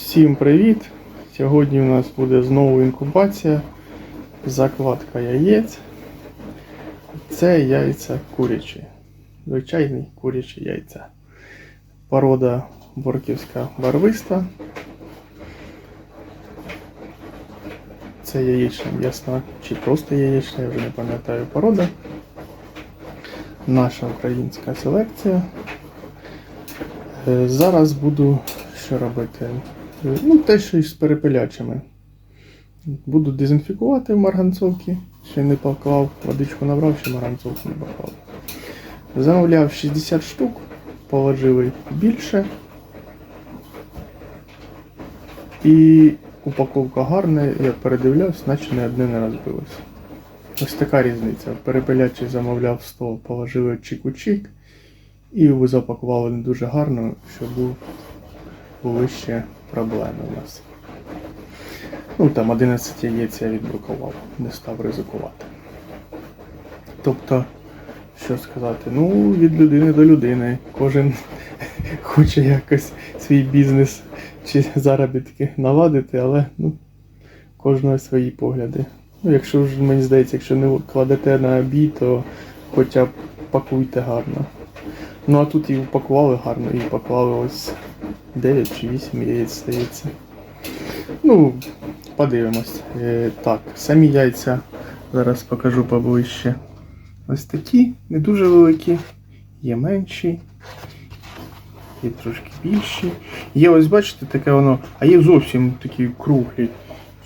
Всім привіт! Сьогодні у нас буде знову інкубація, закладка яєць. Це яйця курячі. Звичайні курячі яйця. Порода борківська барвиста. Це яєчна м'ясна чи просто яєчна, я вже не пам'ятаю порода. Наша українська селекція. Е, Зараз буду що робити? Ну, те, що із перепелячими. Буду дезінфікувати в марганцовці. Ще не поклав, водичку набрав, ще марганцовку не поклав. Замовляв 60 штук, положили більше. І упаковка гарна, я передивлявся, наче не одне не розбилося. Ось така різниця. Перепелячий замовляв 100, положили чик-у-чик. І запакували не дуже гарно, що був, були ще проблеми у нас. Ну там 11 яєць я відбрукував, не став ризикувати. Тобто, що сказати, ну, від людини до людини. Кожен хоче якось свій бізнес чи заробітки наладити, але ну, кожного свої погляди. Ну, якщо ж мені здається, якщо не кладете на бій, то хоча б пакуйте гарно. Ну а тут і упакували гарно, і поклали ось 9 чи 8 яєць здається. Ну, подивимось. Е, так, самі яйця зараз покажу поближче. Ось такі, не дуже великі, є менші, є трошки більші. Є ось, бачите, таке воно, а є зовсім такі круглі.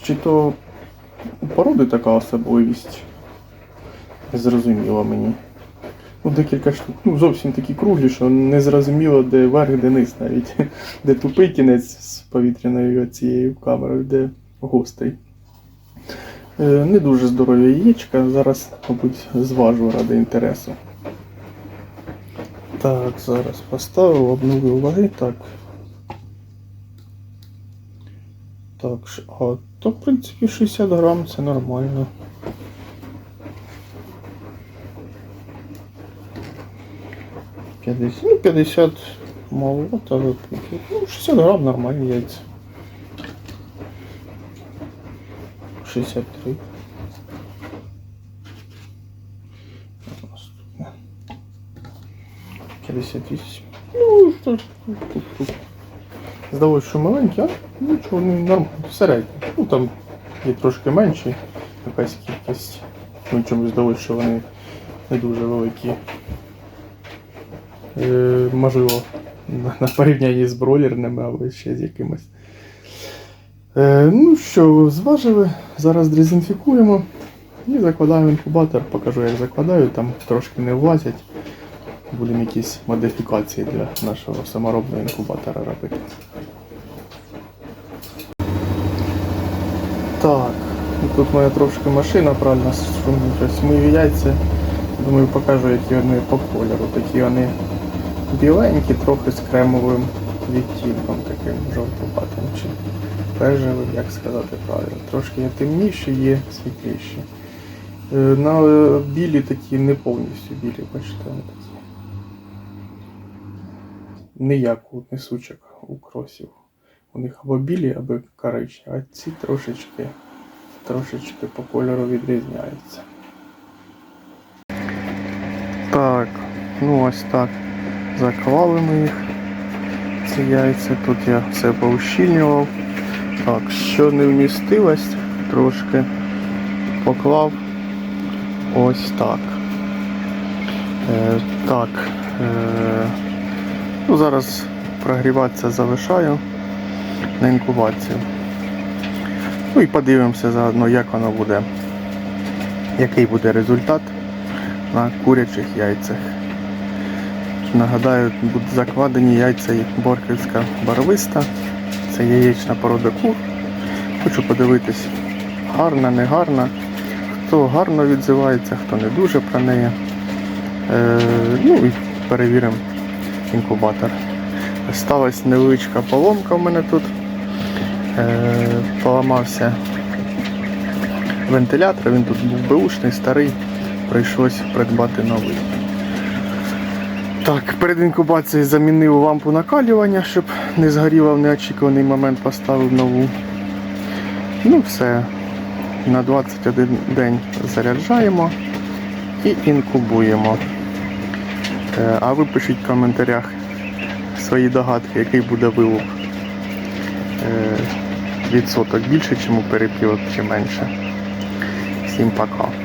Чи то у породи така особливість? Зрозуміло мені. Ну, декілька штук. Ну, зовсім такі круглі, що не зрозуміло, де верх, де низ навіть. Де тупий кінець з повітряною цією камерою, де гострий. Е, не дуже здорові яєчка. Зараз, мабуть, зважу ради інтересу. Так, зараз поставив, обновив ваги. Так. Так, а, то в принципі 60 грам це нормально. П'ятдесят, ну 50 мало, але ну, 60 грам нормальні яйця. 63. Наступне. 58. Ну, що ж, тут, тут. Що маленькі, а нічого, не нормально, середні. Ну там є трошки менші, якась кількість. Ну, чомусь здалося, що вони не дуже великі. Е, можливо, на, порівнянні з бройлерними або ще з якимось. Е, ну що, зважили, зараз дезінфікуємо і закладаємо інкубатор. Покажу, як закладаю, там трошки не влазять. Будемо якісь модифікації для нашого саморобного інкубатора робити. Так, тут моя трошки машина правильно шумить. Ось мої яйця. Думаю, покажу, які вони по кольору. Такі вони біленькі, трохи з кремовим відтінком, таким жовтуватим чи бежевим, як сказати правильно. Трошки є темніші, є світліші. Е, На е, білі такі не повністю білі, бачите, вони. Не як у несучок у кросів. У них або білі, або коричневі, а ці трошечки, трошечки по кольору відрізняються. Так, ну ось так. Заклали ми їх. Ці яйця. Тут я все поущільнював. Так, що не вмістилось, трошки поклав ось так. Е, так. Е, ну, зараз прогріватися залишаю на інкубацію. Ну і подивимося заодно, як воно буде, який буде результат на курячих яйцях. Нагадаю, будуть закладені яйця борківська барвиста. Це яєчна порода кур. Хочу подивитись, гарна, не гарна. Хто гарно відзивається, хто не дуже про неї. Е, ну і перевіримо інкубатор. Сталася невеличка поломка в мене тут. Е, поламався вентилятор, він тут був беушний, старий, прийшлось придбати новий. Так, перед інкубацією замінив лампу накалювання, щоб не згоріла в неочікуваний момент, поставив нову. Ну все. На 21 день заряджаємо і інкубуємо. Е, А ви пишіть в коментарях свої догадки, який буде вилуп. Е, Відсоток більше, чим у перепілок, чи менше. Всім пока.